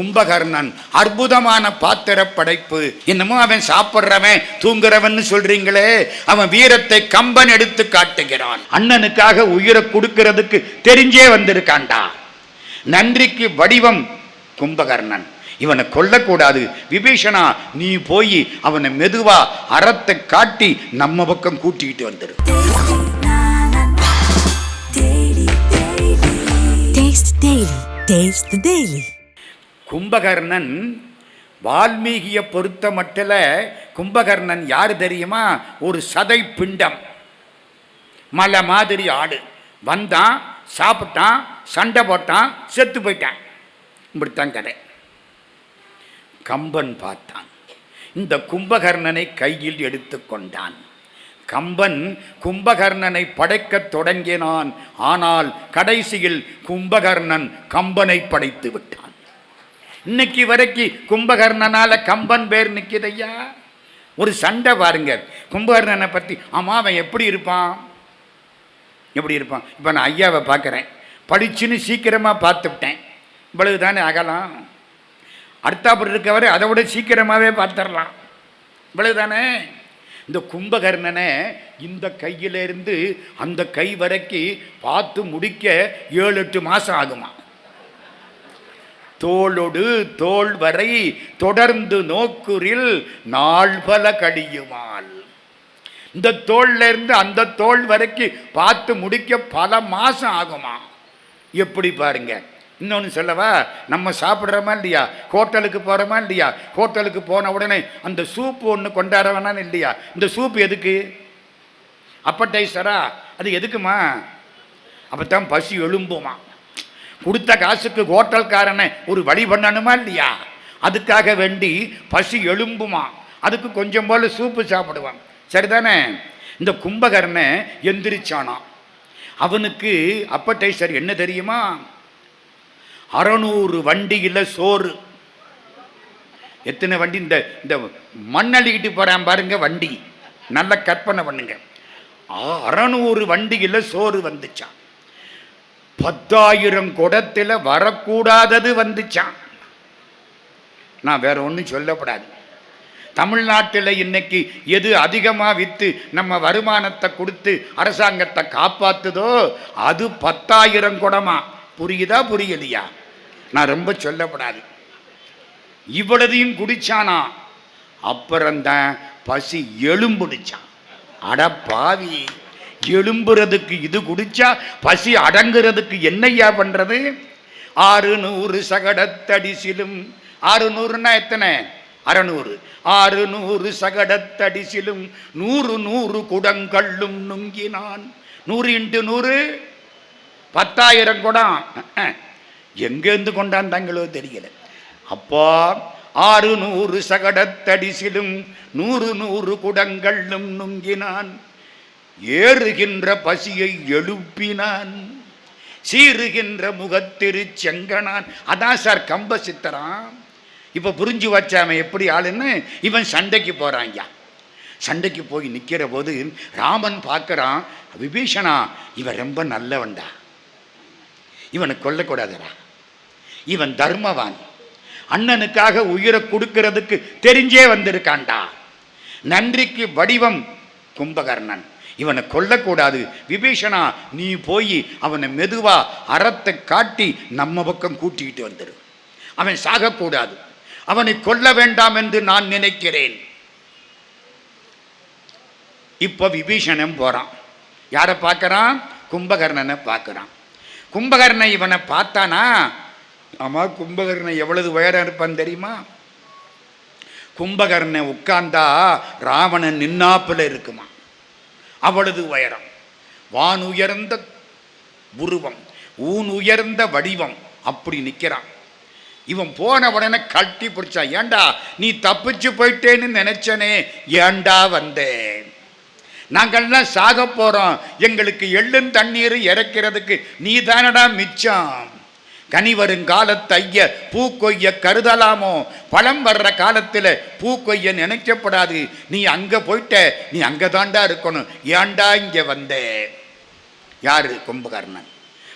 கும்பகர்ணன் அற்புதமான பாத்திர படைப்பு. என்னமோ அவன் சாப்பிட்றவன் தூங்குறவன் சொல்றீங்களே. அவன் வீரத்தை கம்பன் எடுத்து காட்டுகிறான். அண்ணனுக்காக உயிரை கொடுக்கிறதுக்கு தெரிஞ்சே வந்திருக்காண்டா நன்றிக்கு வடிவம் கும்பகர்ணன். இவனை கொல்லக்கூடாது. விபீஷணா நீ போய் அவனை மெதுவா அறத்தை காட்டி நம்ம பக்கம் கூட்டிக்கிட்டு வந்துரு. Taste the Daily. கும்பகர்ணன் வால்மீகியை பொறுத்த மட்டில் கும்பகர்ணன் யார் தெரியுமா? ஒரு சதை பிண்டம். மலை மாதிரி ஆடு. வந்தான் சாப்பிட்டான் சண்டை போட்டான் செத்து போயிட்டான். இப்படித்தான் கதை. கம்பன் பார்த்தான். இந்த கும்பகர்ணனை கையில் எடுத்துக்கொண்டான் கம்பன் கும்பகர்ணனை படைக்கத் தொடங்கினான். ஆனால் கடைசியில் கும்பகர்ணன் கம்பனை படைத்து விட்டான். இன்னைக்கு வரைக்கும் கும்பகர்ணனால கம்பன் பேர் நிற்கிதையா ஒரு சண்டை பாருங்க. கும்பகர்ணனை பற்றி ஆமாம் அவன் எப்படி இருப்பான்? எப்படி இருப்பான்? இப்போ நான் ஐயாவை பார்க்குறேன். படிச்சுன்னு சீக்கிரமாக பார்த்துவிட்டேன். இவ்வளவு தானே அகலாம் அடுத்தாப்புறம் இருக்கவரை அதை விட சீக்கிரமாகவே பார்த்துடலாம். இவ்வளவு தானே இந்த கும்பகர்ணனை இந்த கையிலேருந்து அந்த கை வரைக்கும் பார்த்து முடிக்க ஏழு எட்டு மாதம் ஆகுமா தோளொடு தோல் வரை தொடர்ந்து நோக்குறில் நாள் பல கழியுமாள் இந்த தோல்ல இருந்து அந்த தோல் வரைக்கும் பார்த்து முடிக்க பல மாசம் ஆகுமா? எப்படி பாருங்க. இன்னொன்று சொல்லவா நம்ம சாப்பிட்றோமா இல்லையா? ஹோட்டலுக்கு போகிறோமா இல்லையா? ஹோட்டலுக்கு போன உடனே அந்த சூப்பு ஒன்று கொண்டாட வேணாம் இல்லையா? இந்த சூப் எதுக்கு? அப்பட்டைசரா அது எதுக்குமா? அப்போ தான் பசி எழும்புமா? கொடுத்த காசுக்கு ஹோட்டல்காரனை ஒரு வழி பண்ணணுமா இல்லையா? அதுக்காக வேண்டி பசி எழும்புமா? அதுக்கு கொஞ்சம் போல் சூப்பு சாப்பிடுவான். சரிதானே? இந்த கும்பகர்ணன் எந்திரிச்சானா? அவனுக்கு அப்பட்டைசர் என்ன தெரியுமா? அறநூறு வண்டியில் சோறு. எத்தனை வண்டி? இந்த இந்த மண்ணள்ளிக்கிட்டு போகிறான் பாருங்க வண்டி. நல்ல கற்பனை பண்ணுங்க. அறநூறு வண்டியில் சோறு வந்துச்சான். பத்தாயிரம் குடத்தில் வரக்கூடாதது வந்துச்சான் நான் வேற ஒன்றும் சொல்லப்படாது. தமிழ்நாட்டில் இன்னைக்கு எது அதிகமாக விற்று நம்ம வருமானத்தை கொடுத்து அரசாங்கத்தை காப்பாத்துதோ அது பத்தாயிரம் குடமா. புரியுதா புரியலையா? நான் ரொம்ப சொல்லப்படாது. இவ்வளதையும் குடிச்சானா? அப்புறம்தான் பசி எலும்புடிச்சான் அட பாவி எழும்புறதுக்கு இது குடிச்சா பசி அடங்குறதுக்கு என்னய்யா பண்றது? ஆறு நூறு சகடத்தடிசிலும் ஆறுநூறுனா எத்தனை? அறநூறு. ஆறு நூறு சகடத்தடிசிலும் நூறு நூறு குடங்கள்ளும் நுங்கினான். நூறு இன்ட்டு நூறு? பத்தாயிரம் குடம் எங்கேருந்து கொண்டாந்தாங்களோ தெரியல. அப்பா ஆறு நூறு சகடத்தடிசிலும் நூறு நூறு குடங்களும் நுங்கினான். ஏறுகின்ற பசியை எழுப்பினான். சீறுகின்ற முகத்திரு செங்கனான். அதான் சார் கம்ப சித்தரான் இப்போ புரிஞ்சு வச்சாம எப்படி ஆளுன்னு? இவன் சண்டைக்கு போறான்யா சண்டைக்கு போய் நிற்கிற போது ராமன் பார்க்கறான் விபீஷணா இவன் ரொம்ப நல்லவன்டா. இவனை கொல்லக்கூடாதுடா. இவன் தர்மவான். அண்ணனுக்காக உயிரை கொடுக்கறதுக்கு தெரிஞ்சே வந்திருக்கான்டா. நன்றிக்கு வடிவம் கும்பகர்ணன். இவனை கொல்லக்கூடாது. விபீஷணா நீ போய் அவனை மெதுவாக அறத்தை காட்டி நம்ம பக்கம் கூட்டிக்கிட்டு வந்துடு அவன் சாகக்கூடாது. அவனை கொல்ல வேண்டாம் என்று நான் நினைக்கிறேன். இப்போ விபீஷணன் போகிறான் யாரை பார்க்கறான்? கும்பகர்ணனை பார்க்கறான். கும்பகர்ணன் இவனை பார்த்தானா? ஆமாம் கும்பகர்ணன் எவ்வளவு உயரம் இருப்பான் தெரியுமா? கும்பகர்ணன் உட்கார்ந்தா ராவணன் நின்னாப்பில் இருக்குமா? அவளது உயரம். வான் உயர்ந்த உருவம் ஊன் உயர்ந்த வடிவம் அப்படி நிற்கிறான். இவன் போன உடனே கட்டி பிடிச்சான். ஏண்டா நீ தப்பிச்சு போயிட்டேன்னு நினைச்சனே? ஏண்டா வந்தேன் நாங்கள்லாம் சாக போகிறோம் எங்களுக்கு எள்ளும் தண்ணீர் இறக்கிறதுக்கு நீ தானடா மிச்சம்? கனி வரும் காலத்து ஐய பூ கொய்ய கருதலாமோ? பழம் வர்ற காலத்தில் பூ கொய்ய நினைக்கப்படாது. நீ அங்கே போயிட்ட நீ அங்கே தாண்டா இருக்கணும். ஏன்டா இங்கே வந்த? யாரு கும்பகர்ணன்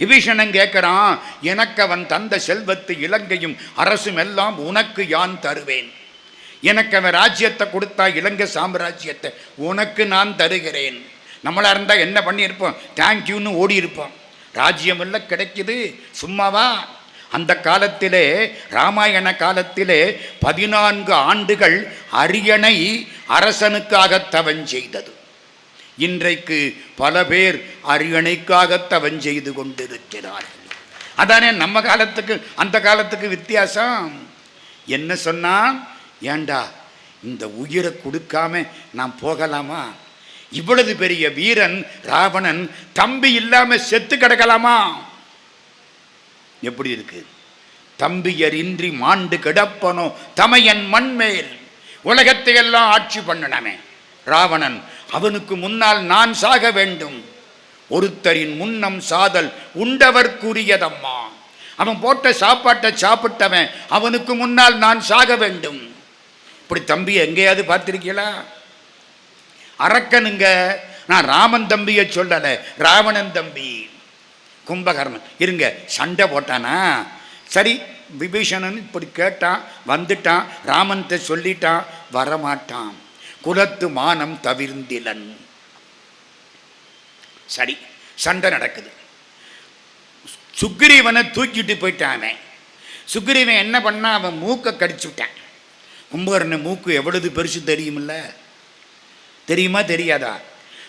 விபீஷணன் கேட்குறான் எனக்கு அவன் தந்த செல்வத்து இலங்கையும் அரசும் எல்லாம் உனக்கு யான் தருவேன்? எனக்கு அவன் ராஜ்யத்தை கொடுத்தா இலங்கை சாம்ராஜ்யத்தை உனக்கு நான் தருகிறேன். நம்மளாக இருந்தால் என்ன பண்ணியிருப்போம்? தேங்க்யூன்னு ஓடி இருப்போம் ராஜ்யம் எல்லாம் கிடைக்குது. சும்மாவா? அந்த காலத்திலே ராமாயண காலத்திலே பதினான்கு ஆண்டுகள் அரியணை அரசனுக்காக தவன் செய்தது. இன்றைக்கு பல பேர் அரியணைக்காக தவன் செய்து கொண்டிருக்கிறார்கள். அதானே நம்ம காலத்துக்கு அந்த காலத்துக்கு வித்தியாசம்? என்ன சொன்னா? ஏண்டா இந்த உயிரை கொடுக்காம நான் போகலாமா? இவ்வளவு பெரிய வீரன் ராவணன் தம்பி இல்லாம செத்து கிடக்கலாமா? எப்படி இருக்கு? தம்பியரின்றி மாண்டு கிடப்பனோ? தமையன் மண்மேல். உலகத்தை எல்லாம் ஆட்சி பண்ணனமே ராவணன் அவனுக்கு முன்னால் நான் சாக வேண்டும். ஒருத்தரின் முன்னம் சாதல் உண்டவர்க்குரியதம்மா. அவன் போட்ட சாப்பாட்டை சாப்பிட்டவன் அவனுக்கு முன்னால் நான் சாக வேண்டும். இப்படி தம்பி எங்கேயாவது பார்த்திருக்கீங்களா? அரக்கனுங்க. நான் ராமன் தம்பியை சொல்லலை ராவணன் தம்பி. கும்பகர்ணன். இருங்க சண்டை போட்டானா? சரி விபீஷணன் இப்படி கேட்டான் வந்துட்டான் ராமன்கிட்ட சொல்லிட்டான் வரமாட்டான். குலத்து மானம் தவிர்ந்திலன். சரி சண்டை நடக்குது. சுக்ரீவனை தூக்கிட்டு போயிட்டான் அவன். சுக்ரீவன் என்ன பண்ணான்? அவன் மூக்கை கடிச்சு விட்டான். கும்பகர்ணன் மூக்கு எவ்வளவு பெருசு தெரியுமில்ல? தெரியுமா தெரியாதா?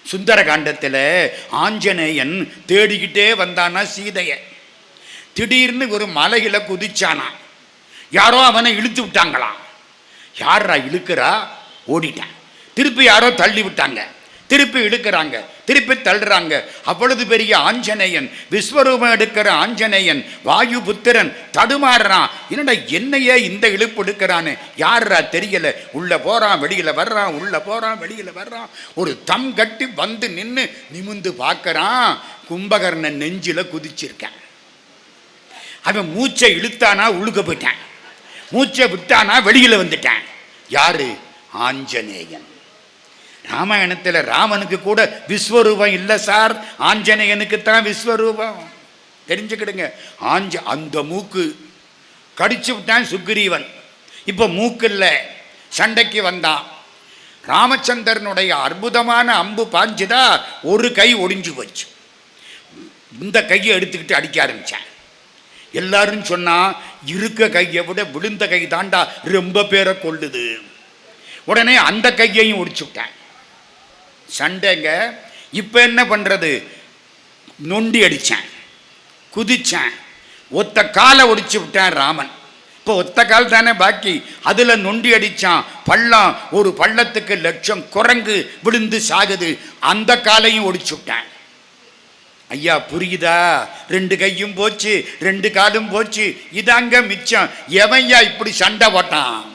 சுந்தர காண்டத்தில் ஆஞ்சநேயன் தேடிக்கிட்டே வந்தானா சீதையை. திடீர்னு ஒரு மலையில் குதிச்சானா. யாரோ அவனை இழுத்து விட்டாங்களாம். யாரா இழுக்கிறா? ஓடிட்டான். திருப்பி யாரோ தள்ளி விட்டாங்க. திருப்பி இழுக்கிறாங்க திருப்பி தள்ளுறாங்க. அவ்வளவு பெரிய ஆஞ்சநேயன் விஸ்வரூபம் எடுக்கிற ஆஞ்சநேயன் வாயு புத்திரன் தடுமாறுறான் என்னடா என்னையே இந்த இழுப்பு எடுக்கிறான்னு யாரா தெரியல? உள்ள போறான் வெளியில வர்றான் உள்ள போறான் வெளியில வர்றான். ஒரு தம் கட்டி வந்து நின்று நிமிந்து பார்க்கறான். கும்பகர்ணன் நெஞ்சில குதிச்சிருக்கேன். அவன் மூச்சை இழுத்தானா உழுக போயிட்டான். மூச்சை விட்டானா வெளியில வந்துட்டான். யாரு? ஆஞ்சநேயன். ராமாயணத்தில் ராமனுக்கு கூட விஸ்வரூபம் இல்லை சார். ஆஞ்சநேயனுக்கு தான் விஸ்வரூபம். தெரிஞ்சுக்கிடுங்க. ஆஞ்ச அந்த மூக்கு கடிச்சு விட்டான் சுக்ரீவன். இப்போ மூக்கு இல்லை சண்டைக்கு வந்தான். ராமச்சந்திரனுடைய அற்புதமான அம்பு பாஞ்சுதா ஒரு கை ஒடிஞ்சு போச்சு. இந்த கையை எடுத்துக்கிட்டு அடிக்க ஆரம்பித்தேன் எல்லாரும் சொன்னால் இருக்க கையை விட விழுந்த கை தாண்டா ரொம்ப பேரை கொள்ளுது உடனே அந்த கையையும் ஒடிச்சு விட்டேன். சண்டைங்க. இப்போ என்ன பண்ணுறது நொண்டி அடித்தேன் குதித்தேன் ஒத்த காலை ஒடிச்சு விட்டேன் ராமன். இப்போ ஒத்த கால் தானே பாக்கி. அதில் நொண்டி அடித்தான் பள்ளம் ஒரு பள்ளத்துக்கு லட்சம் குரங்கு விழுந்து சாகுது. அந்த காலையும் ஒடிச்சு விட்டேன். ஐயா புரியுதா? ரெண்டு கையும் போச்சு ரெண்டு காலும் போச்சு. இதாங்க மிச்சம். எவையா இப்படி சண்டை போட்டான்?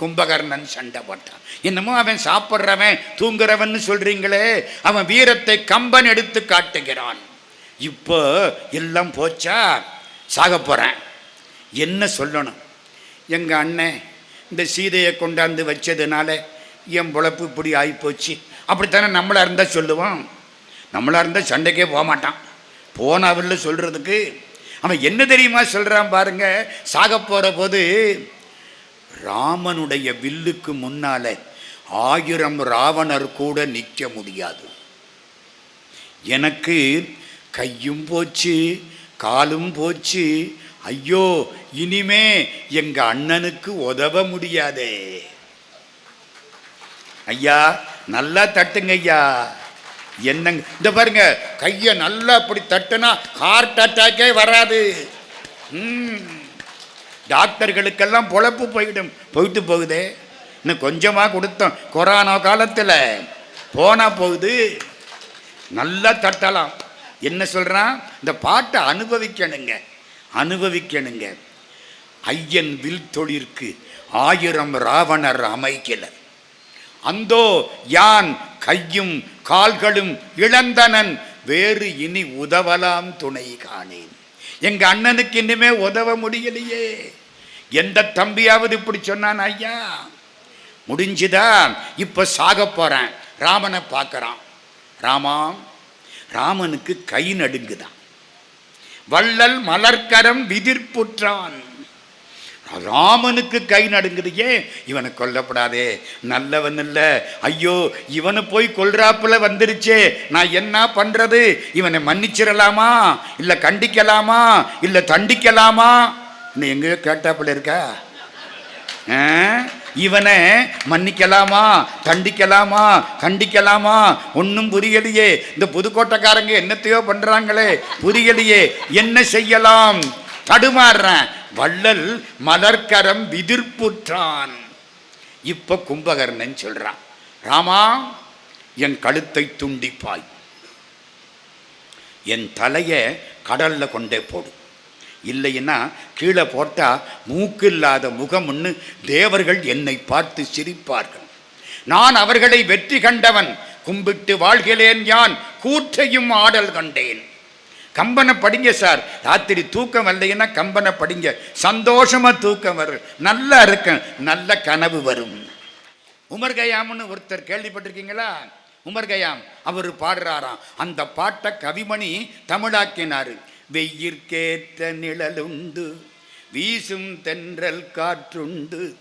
கும்பகர்ணன் சண்டை போட்டான். என்னமோ அவன் சாப்பிட்றவன் தூங்குறவன் சொல்றீங்களே அவன் வீரத்தை கம்பன் எடுத்து காட்டுகிறான். இப்போ எல்லாம் போச்சா? சாக போகிறேன் என்ன சொல்லணும்? எங்கள் அண்ணன் இந்த சீதையை கொண்டாந்து வச்சதுனால என் பொழப்பு இப்படி ஆகிப்போச்சு அப்படித்தானே நம்மளா இருந்தால் சொல்லுவோம்? நம்மளா இருந்தால் சண்டைக்கே போக மாட்டான். போனவல்ல சொல்கிறதுக்கு அவன் என்ன தெரியுமா சொல்கிறான் பாருங்க சாக போகிற போது ராமனுடைய வில்லுக்கு முன்னால ஆயிரம் ராவணர் கூட நிற்க முடியாது. எனக்கு கையும் போச்சு காலும் போச்சு. ஐயோ இனிமே எங்க அண்ணனுக்கு உதவ முடியாதே. ஐயா நல்லா தட்டுங்க ஐயா. என்னங்க இந்த பாருங்க கையை நல்லா அப்படி தட்டுனா ஹார்ட் அட்டாக்கே வராது. ம். டாக்டர்களுக்கெல்லாம் பொழப்பு போயிடும். போயிட்டு போகுதே. இன்னும் கொஞ்சமாக கொடுத்தோம். கொரோனா காலத்தில் போனால் போகுது. நல்லா தட்டலாம். என்ன சொல்கிறான் இந்த பாட்டை அனுபவிக்கணுங்க. அனுபவிக்கணுங்க. ஐயன் வில் தொழிற்கு ஆயிரம் ராவணர் அமைக்கலர் அந்தோ யான் கையும் கால்களும் இழந்தனன். வேறு இனி உதவலாம் துணை காணேன். எங்கள் அண்ணனுக்கு இன்னுமே உதவ முடியலையே. எந்த தம்பியாவது இப்படி சொன்னான் ஐயா முடிஞ்சுதான். இப்போ சாக போகிறேன் ராமனை பார்க்குறான். ராமா ராமனுக்கு கை நடுங்குதான். வள்ளல் மலர்க்கரம் விதிர்ப்புற்றான் ராமனுக்கு கை நடுங்குது. ஏன் இவனை கொல்லப்படாதே. நல்லவன் இல்லை. ஐயோ இவனை போய் கொல்றாப்புல வந்துருச்சே. நான் என்ன பண்ணுறது இவனை மன்னிச்சிடலாமா? இல்லை கண்டிக்கலாமா? இல்லை தண்டிக்கலாமா? இன்னும் எங்கேயோ கேட்டாப்புல இருக்கா? ஆ? இவனை மன்னிக்கலாமா? தண்டிக்கலாமா? கண்டிக்கலாமா? ஒன்றும் புரியலையே. இந்த புதுக்கோட்டைக்காரங்க என்னத்தையோ பண்ணுறாங்களே புரியலையே. என்ன செய்யலாம்? தடுமாறுறேன். வள்ளல் மலர்க்கரம் விதிர்ப்புற்றான். இப்போ கும்பகர்ணன் சொல்கிறான் ராமா என் கழுத்தை துண்டிப்பாய். என் தலையை கடலில் கொண்டே போடு. இல்லைன்னா கீழே போட்டால் மூக்கில்லாத முகம்னு தேவர்கள் என்னை பார்த்து சிரிப்பார்கள். நான் அவர்களை வெற்றி கண்டவன் கும்பிட்டு வாழ்கிறேன் யான் கூற்றையும் ஆடல் கண்டேன். கம்பனை படிங்க சார் ராத்திரி தூக்கம் வரலைன்னா கம்பனை படிங்க. சந்தோஷமாக தூக்கம் வரும் நல்லா இருக்கும் நல்ல கனவு வரும். உமர் கயாம்னு ஒருத்தர் கேள்விப்பட்டிருக்கீங்களா? உமர் கயாம் அவர் பாடுறாராம். அந்த பாட்டை கவிமணி தமிழாக்கினாரு. வெயிற்கேற்ற நிழலுண்டு வீசும் தென்றல் காற்றுண்டு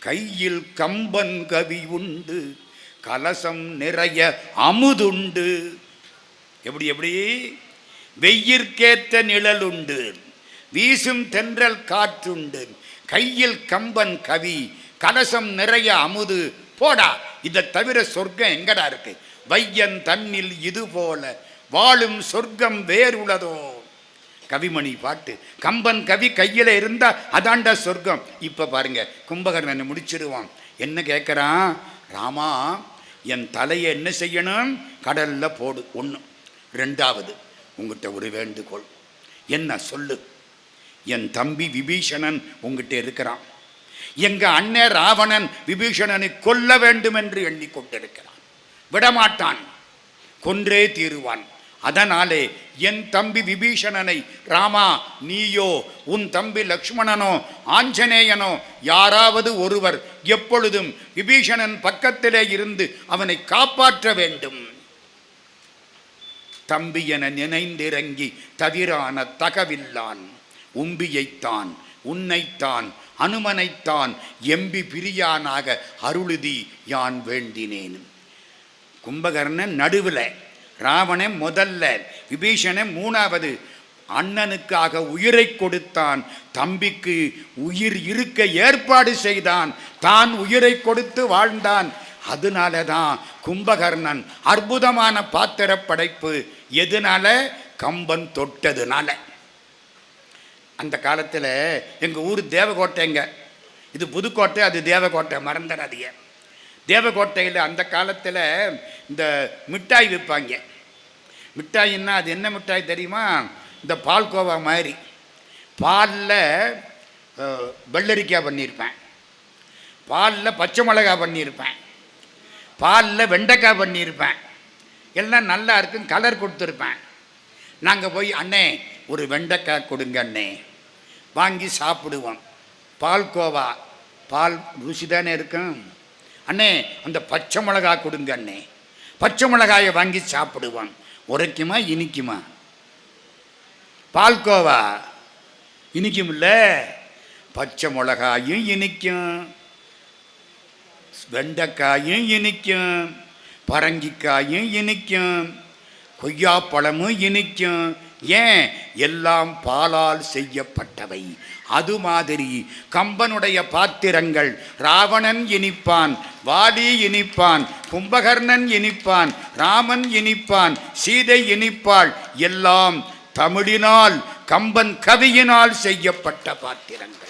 கையில் கம்பன் கவி உண்டு கலசம் நிறைய அமுதுண்டு. எப்படி எப்படி? வெயிற்கேற்ற நிழலுண்டு வீசும் தென்றல் காற்றுண்டு கையில் கம்பன் கவி கலசம் நிறைய அமுது. போடா இதை தவிர சொர்க்கம் எங்கடா இருக்கு? வையன் தன்னில் இது போல வாழும் சொர்க்கம் வேறுள்ளதோ கவிமணி பாட்டு. கம்பன் கவி கையில் இருந்தால் அதாண்டா சொர்க்கம். இப்போ பாருங்க கும்பகர்ணனை முடிச்சிடுவான். என்ன கேட்குறான் ராமா என் தலையை என்ன செய்யணும்? கடல்ல போடு ஒன்று ரெண்டாவது உங்ககிட்ட ஒரு வேண்டுகோள். என்ன சொல்லு? என் தம்பி விபீஷணன் உங்ககிட்ட இருக்கிறான். எங்க அண்ணன் ராவணன் விபீஷணனை கொல்ல வேண்டும் என்று எண்ணிக்கொண்டிருக்கிறான் விடமாட்டான். கொன்றே தீருவான். அதனாலே என் தம்பி விபீஷணனை ராமா நீயோ உன் தம்பி லக்ஷ்மணனோ ஆஞ்சநேயனோ யாராவது ஒருவர் எப்பொழுதும் விபீஷணன் பக்கத்திலே இருந்து அவனை காப்பாற்ற வேண்டும். தம்பி என நினைந்திறங்கி தவிரான தகவில்லான் உம்பியைத்தான் உன்னைத்தான் அனுமனைத்தான் எம்பி பிரியானாக அருளுதி யான் வேண்டினேன். கும்பகர்ணன் நடுவில் ராவணன் முதல்ல விபீஷணன் மூணாவது. அண்ணனுக்காக உயிரை கொடுத்தான் தம்பிக்கு உயிர் இருக்க ஏற்பாடு செய்தான் தான் உயிரை கொடுத்து வாழ்ந்தான். அதனால தான் கும்பகர்ணன் அற்புதமான பாத்திர படைப்பு எதனால? கம்பன் தொட்டதுனால. அந்த காலத்தில் எங்கள் ஊர் தேவகோட்டைங்க. இது புதுக்கோட்டை அது தேவகோட்டை மறந்துடாதீங்க. தேவகோட்டையில் அந்த காலத்தில் இந்த மிட்டாய் விற்பாங்க. மிட்டாயின்னா அது என்ன மிட்டாய் தெரியுமா? இந்த பால்கோவா மாதிரி. பாலில் வெள்ளரிக்காய் பண்ணியிருப்பேன் பாலில் பச்சை மிளகாய் பண்ணியிருப்பேன் பாலில் வெண்டைக்காய் பண்ணியிருப்பேன் எல்லாம் நல்லா இருக்கும் கலர் கொடுத்துருப்பேன். நாங்கள் போய் அண்ணே ஒரு வெண்டைக்காய் கொடுங்க அண்ணே. வாங்கி சாப்பிடுவோம். பால்கோவா. பால் ருசி தானே இருக்கும்? அண்ணே அந்த பச்சை மிளகா கொடுங்க அண்ணே. பச்சை மிளகாயை வாங்கி சாப்பிடுவோம் உரைக்குமா இனிக்குமா? பால்கோவா இனிக்கும்ல பச்சை மிளகாயும் இனிக்கும். வெண்டைக்காயும் இனிக்கும். பரங்கிக்காயும் இனிக்கும். கொய்யாப்பழமும் இனிக்கும். ஏன்? எல்லாம் பாலால் செய்யப்பட்டவை. அது மாதிரி கம்பனுடைய பாத்திரங்கள் ராவணன் இனிப்பான் வாலி இனிப்பான் கும்பகர்ணன் இனிப்பான் ராமன் இனிப்பான் சீதை இனிப்பாள் எல்லாம் தமிழினால் கம்பன் கவியினால் செய்யப்பட்ட பாத்திரங்கள்.